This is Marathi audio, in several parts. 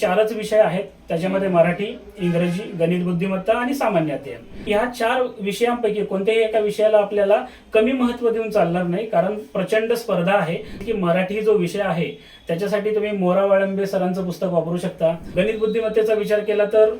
चारच विषय आहेत. त्याच्यामध्ये मराठी इंग्रजी गणित बुद्धिमत्ता आणि सामान्य अध्ययन. ह्या चार विषयांपैकी कोणत्याही एका विषयाला आपल्याला कमी महत्त्व देऊन चालणार नाही कारण प्रचंड स्पर्धा आहे की मराठी जो विषय आहे त्याच्यासाठी तुम्ही मोरा वाळंबे सरांचं पुस्तक वापरू शकता. गणित बुद्धिमत्तेचा विचार केला तर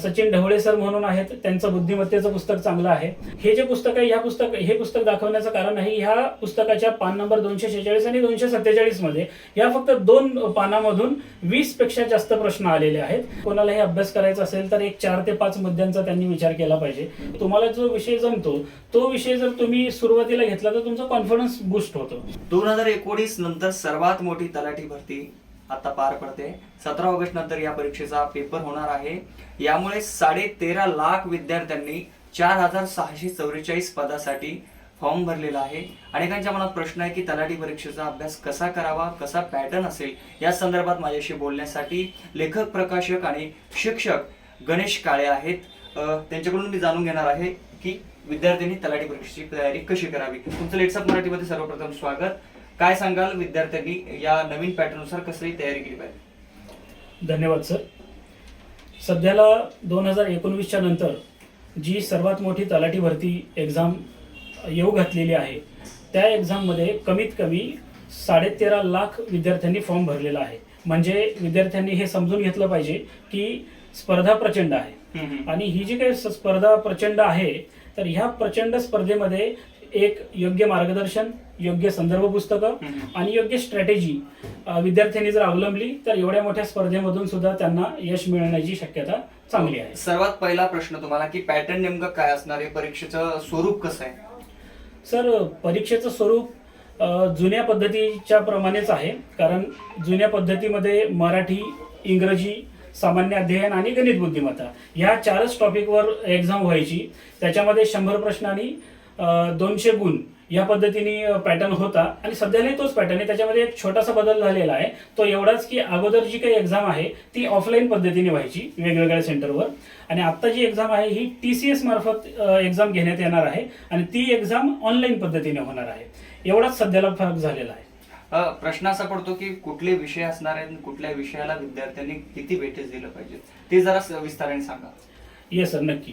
सचिन ढवळे सर म्हणून आहेत त्यांचं बुद्धिमत्तेचं पुस्तक चांगलं आहे. हे जे पुस्तक आहे ह्या पुस्तक हे पुस्तक दाखवण्याचं कारण आहे ह्या पुस्तकाच्या पान नंबर दोनशे शेहेचाळीस आणि दोनशे सत्तेचाळीसमध्ये या फक्त दोन पानामधून वीसपेक्षा जास्त प्रश्न आलेले आहेत. कोणाला हे अभ्यास करायचा असेल तर एक चार ते पाच मुद्द्यांचा त्यांनी विचार केला पाहिजे. तुम्हाला जो विषय जमतो तो विषय जर तुम्ही सुरुवातीला घेतला तर तुमचा कॉन्फिडन्स बुस्ट होतो. दोन हजार एकोणीस नंतर सर्वात मोठी तलाठी भरती आता पार पडते. सतरा ऑगस्ट नंतर या परीक्षेचा पेपर होणार आहे. यामुळे साडे तेरा लाख विद्यार्थ्यांनी चार हजार सहाशे चौवेचाळीस पदासाठी फॉर्म भरलेला आहे. अनेकांच्या मनात प्रश्न आहे की तलाठी परीक्षेचा अभ्यास कसा करावा कसा पॅटर्न असेल? या संदर्भात माझ्याशी बोलण्यासाठी लेखक प्रकाशक आणि शिक्षक गणेश काळे आहेत. त्यांच्याकडून मी जाणून घेणार आहे की विद्यार्थ्यांनी तलाठी परीक्षेची तयारी कशी करावी. तुमचं लेट्सअप मराठीमध्ये सर्वप्रथम स्वागत. काय सांगाल विद्यार्थ्यांनी या नवीन पॅटर्ननुसार कसली तयारी केली पाहिजे? धन्यवाद सर. सध्याला दोन हजार एकोणवीसच्या नंतर जी सर्वात मोठी तलाठी भरती एक्झाम येऊ घातलेली आहे. त्या एक्झाममध्ये कमीत कमी साडेतेरा लाख विद्यार्थ्यांनी फॉर्म भरलेला आहे. म्हणजे विद्यार्थ्यांनी हे समजून घेतलं पाहिजे की स्पर्धा प्रचंड आहे. आणि ही जी काही स्पर्धा प्रचंड आहे तर ह्या प्रचंड स्पर्धेमध्ये एक योग्य मार्गदर्शन योग्य संदर्भ पुस्तकं. आणि योग्य स्ट्रॅटेजी विद्यार्थ्यांनी जर अवलंबली तर एवढ्या मोठ्या स्पर्धेमधून सुद्धा त्यांना यश मिळण्याची शक्यता चांगली आहे. सर्वात पहिला प्रश्न तुम्हाला की पॅटर्न नेमकं काय असणार आहे? परीक्षेचं स्वरूप कसं आहे? सर परीक्षेचं स्वरूप जुन्या पद्धतीच्या प्रमाणेच आहे. कारण जुन्या पद्धतीमध्ये मराठी इंग्रजी सामान्य अध्ययन आणि गणित बुद्धिमत्ता ह्या चारच टॉपिकवर एक्झाम व्हायची. त्याच्यामध्ये शंभर प्रश्न आणि दोनशे गुण. या पद्धतीने पॅटर्न होता. आणि सध्यालाही तोच पॅटर्न आहे. त्याच्यामध्ये एक छोटासा बदल झालेला आहे. तो एवढाच की अगोदर जी काही एक्झाम आहे ती ऑफलाईन पद्धतीने व्हायची वेगवेगळ्या सेंटरवर आणि आता जी एक्झाम आहे ही टी सी एस मार्फत एक्झाम घेण्यात येणार आहे. आणि ती एक्झाम ऑनलाईन पद्धतीने होणार आहे. एवढाच सध्याला फरक झालेला आहे. प्रश्न असा पडतो की कुठले विषय असणार आहेत आणि कुठल्या विषयाला विद्यार्थ्यांनी किती वेटेज दिलं पाहिजे? ते जरा विस्ताराने सांगा. येस सर नक्की.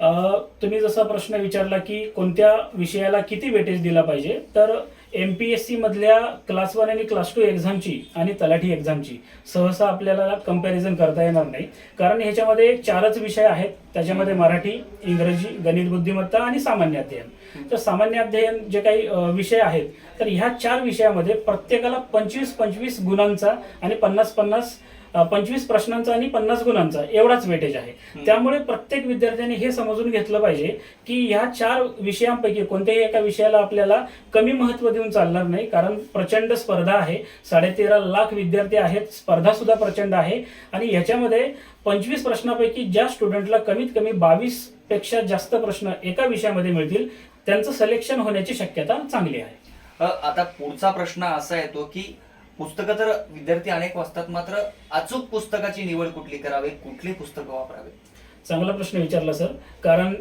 तुम्ही जसा प्रश्न विचारला की कोणत्या विषयाला किती वेटेज दिला पाहिजे तर एम पी एस सी मधल्या क्लास वन आणि क्लास टू एक्झामची आणि तलाठी एक्झामची सहसा आपल्याला कंपॅरिझन करता येणार नाही. कारण ह्याच्यामध्ये चारच विषय आहेत त्याच्यामध्ये मराठी इंग्रजी गणित बुद्धिमत्ता आणि सामान्य अध्ययन. तर सामान्य अध्ययन जे काही विषय आहेत तर ह्या चार विषयामध्ये प्रत्येकाला पंचवीस पंचवीस गुणांचा आणि पन्नास पन्नास पंचवीस प्रश्नांचा आणि पन्नास गुणांचा एवढाच वेटेज आहे. त्यामुळे प्रत्येक विद्यार्थ्याने हे समजून घेतलं पाहिजे की ह्या चार विषयांपैकी कोणत्याही एका विषयाला आपल्याला कमी महत्त्व देऊन चालणार नाही कारण प्रचंड स्पर्धा आहे. साडेतेरा लाख विद्यार्थी आहेत स्पर्धा सुद्धा प्रचंड आहे. आणि ह्याच्यामध्ये पंचवीस प्रश्नापैकी ज्या स्टुडंटला कमीत कमी बावीसपेक्षा जास्त प्रश्न एका विषयामध्ये मिळतील त्यांचं सिलेक्शन होण्याची शक्यता चांगली आहे. आता पुढचा प्रश्न असा येतो की पुस्तकं तर विद्यार्थी अनेक वाचतात मात्र अचूक पुस्तकाची निवड कुठली करावी? कुठली पुस्तकं वापरावे? चांगला प्रश्न विचारला सर. कारण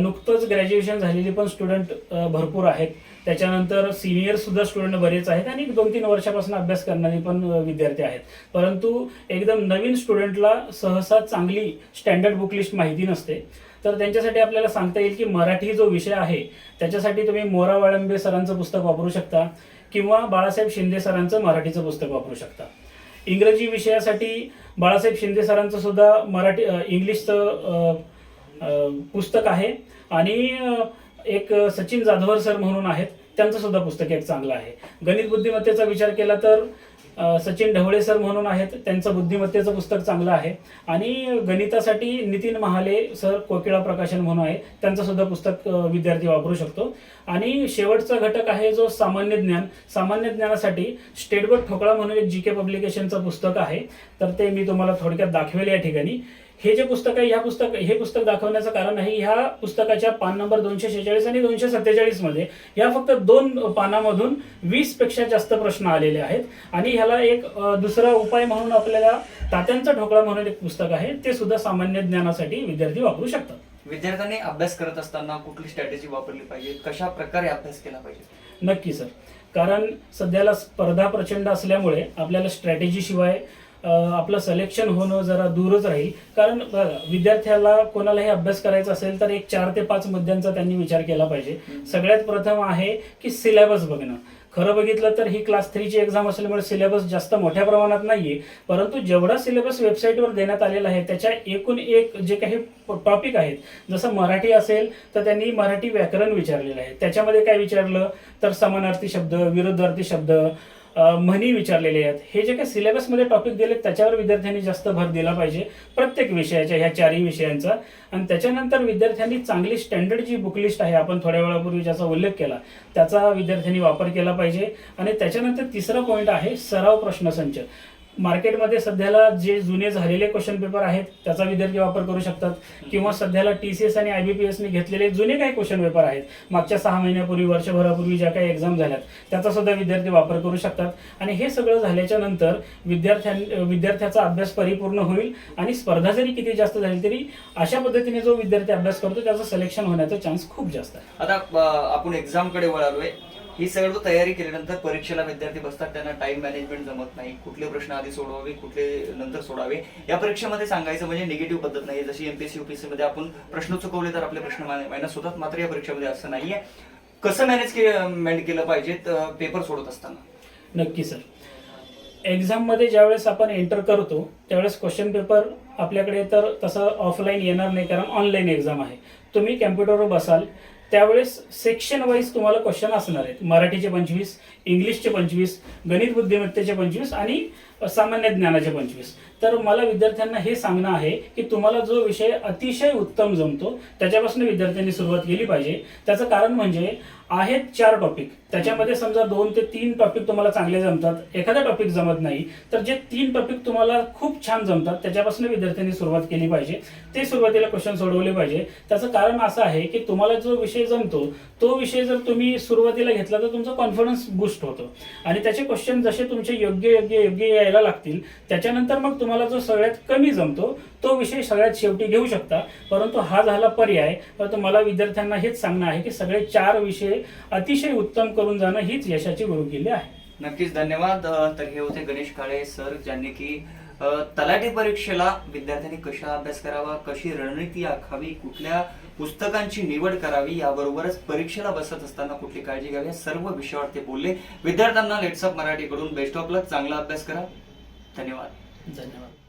नुकतंच ग्रॅज्युएशन झालेले पण स्टुडंट भरपूर आहेत. त्याच्यानंतर सिनियर सुद्धा स्टुडंट बरेच आहेत आणि दोन तीन वर्षापासून अभ्यास करणारे पण विद्यार्थी आहेत. परंतु एकदम नवीन स्टुडंटला सहसा चांगली स्टँडर्ड बुक लिस्ट माहिती नसते. तर त्यांच्यासाठी आपल्याला सांगता येईल की मराठी जो विषय आहे त्याच्यासाठी तुम्ही मोरा वाळंबे सरांचं पुस्तक वापरू शकता. किंवा बाळासाहेब शिंदे सरांचं मराठीचं पुस्तक वापरू शकता. इंग्रजी विषयासाठी बाळासाहेब शिंदे सरांचं सुद्धा मराठी इंग्लिशचं पुस्तक आहे. आणि एक सचिन जाधवर सर म्हणून आहेत त्यांचं सुद्धा पुस्तक एक चांगलं आहे. गणित बुद्धिमत्तेचा विचार केला तर सचिन ढवळे सर म्हणून आहेत. त्यांचं बुद्धिमत्तेचं पुस्तक चांगलं आहे. आणि गणितासाठी नितीन महाले सर कोकिळा प्रकाशन म्हणून आहे. त्यांचं सुद्धा पुस्तक विद्यार्थी वापरू शकतो. आणि शेवटचा घटक आहे जो सामान्य ज्ञान. सामान्य ज्ञानासाठी स्टेटबोर्ड ठोकळा म्हणून एक जी के पब्लिकेशनचं पुस्तक आहे. तर ते मी तुम्हाला थोडक्यात दाखवेल या ठिकाणी. हे जे पुस्तक आहे ह्या पुस्तक हे पुस्तक दाखवण्याचं कारण आहे ह्या पुस्तकाच्या पान नंबर दोनशे शेहेचाळीस आणि दोनशे सत्तेचाळीसमध्ये या फक्त दोन पानामधून वीसपेक्षा जास्त प्रश्न आलेले आहेत. आणि ह्याला एक दुसरा उपाय म्हणून आपल्याला तात्यांचा ठोकळा म्हणून एक पुस्तक आहे ते सुद्धा सामान्य ज्ञानासाठी विद्यार्थी वापरू शकतात. विद्यार्थ्यांनी अभ्यास करत असताना कुठली स्ट्रॅटेजी वापरली पाहिजे? कशा प्रकारे अभ्यास केला पाहिजे? नक्की सर. कारण सध्याला स्पर्धा प्रचंड असल्यामुळे आपल्याला स्ट्रॅटेजी शिवाय आपलं सिलेक्शन होणं जरा दूरच राहील. कारण विद्यार्थ्याला कोणालाही अभ्यास करायचा असेल तर एक चार ते पाच मुद्द्यांचा त्यांनी विचार केला पाहिजे. सगळ्यात प्रथम आहे की सिलेबस बघणं. खरं बघितलं तर ही क्लास थ्रीची एक्झाम असल्यामुळे सिलेबस जास्त मोठ्या प्रमाणात नाहीये. परंतु जेवढा सिलेबस वेबसाईटवर देण्यात आलेला आहे त्याच्या एकूण एक जे काही टॉपिक आहेत जसं मराठी असेल तर त्यांनी मराठी व्याकरण विचारलेलं आहे. त्याच्यामध्ये काय विचारलं? तर समानार्थी शब्द विरुद्धार्थी शब्द म्हणी विचारलेले आहेत. हे जे काही सिलेबसमध्ये टॉपिक दिले त्याच्यावर विद्यार्थ्यांनी जास्त भर दिला पाहिजे. प्रत्येक विषयाच्या ह्या चारही विषयांचा. आणि त्याच्यानंतर विद्यार्थ्यांनी चांगली स्टँडर्ड जी बुक लिस्ट आहे आपण थोड्या वेळापूर्वी ज्याचा उल्लेख केला त्याचा विद्यार्थ्यांनी वापर केला पाहिजे. आणि त्याच्यानंतर तिसरा पॉईंट आहे सराव प्रश्नसंच मार्केटमध्ये सध्याला जे जुने झालेले क्वेश्चन पेपर आहेत त्याचा विद्यार्थी वापर करू शकतात. किंवा सध्याला टी सी एस आणि आय बी पी एसने घेतलेले जुने काही क्वेश्चन पेपर आहेत. मागच्या सहा महिन्यापूर्वी वर्षभरापूर्वी ज्या काही एक्झाम झाल्यात त्याचा सुद्धा विद्यार्थी वापर करू शकतात. आणि हे सगळं झाल्याच्यानंतर विद्यार्थ्यां विद्यार्थ्याचा अभ्यास परिपूर्ण होईल आणि स्पर्धा जरी किती जास्त झाली तरी अशा पद्धतीने जो विद्यार्थी अभ्यास करतो त्याचं सिलेक्शन होण्याचा चान्स खूप जास्त आहे. आता आपण एक्झामकडे वळालोय. ही सगळं तयारी केल्यानंतर परीक्षेला विद्यार्थी बसतात त्यांना टाइम मॅनेजमेंट जमत नाही कुठले प्रश्न आधी सोडवावे कुठले नंतर सोडावे. या परीक्षेमध्ये सांगायचं म्हणजे निगेटिव्ह पद्धत नाही जशी एमपीएससी युपीएससी मध्ये आपण प्रश्न चुकवले तर आपले प्रश्न मायनस होतात मात्र या परीक्षेमध्ये असं नाहीये. कसं मॅनेज केलं पाहिजे पेपर सोडत असताना? नक्की सर एक्झाममध्ये ज्यावेळेस आपण एंटर करतो त्यावेळेस क्वेश्चन पेपर आपल्याकडे तर तसं ऑफलाईन येणार नाही कारण ऑनलाईन एक्झाम आहे. तुम्ही कॅम्प्युटरवर बसाल त्यावेळेस सेक्शन वाईज तुम्हाला क्वेश्चन असणार आहेत. मराठीचे पंचवीस इंग्लिशचे पंचवीस गणित बुद्धिमत्तेचे पंचवीस आणि सामान्य ज्ञानाचे पंचवीस. तर मला विद्यार्थ्यांना हे सांगणं आहे की तुम्हाला जो विषय अतिशय उत्तम जमतो त्याच्यापासून विद्यार्थ्यांनी सुरुवात केली पाहिजे. त्याचं कारण म्हणजे आहेत चार टॉपिक त्याच्यामध्ये समजा दोन ते तीन टॉपिक तुम्हाला चांगले जमतात. एखादा टॉपिक जमत नाही तर जे तीन टॉपिक तुम्हाला खूप छान जमतात त्याच्यापासून विद्यार्थ्यांनी सुरुवात केली पाहिजे. ते सुरुवातीला क्वेश्चन सोडवले पाहिजे. त्याचं कारण असं आहे की तुम्हाला जो विषय जमतो तो विषय जर तुम्ही सुरुवातीला घेतला तर तुमचा कॉन्फिडन्स बूस्ट होतो. आणि त्याचे क्वेश्चन जसे तुमचे योग्य योग्य योग्य यायला लागतील त्याच्यानंतर मग तुम्हाला जो सगळ्यात कमी जमतो तो विषय सगळ्यात शेवटी घेऊ शकता. परंतु हा झाला पर्याय. तर तुम्हाला विद्यार्थ्यांना हेच सांगणं आहे की सगळे चार विषय अतिशय उत्तम करून जाणं हीच यशाची गुरुकिल्ली आहे. नक्कीच धन्यवाद. तर हे होते गणेश काळे सर ज्यांनी की तलाठी परीक्षेला विद्यार्थ्यांनी कशा अभ्यास करावा कशी रणनीती आखावी कुठल्या पुस्तकांची निवड करावी याबरोबरच परीक्षेला बसत असताना कुठली काळजी घ्यावी या सर्व विषयावर ते बोलले. विद्यार्थ्यांना लेट्सअप मराठीकडून बेस्ट ऑफ लक चांगला अभ्यास करा. धन्यवाद. धन्यवाद.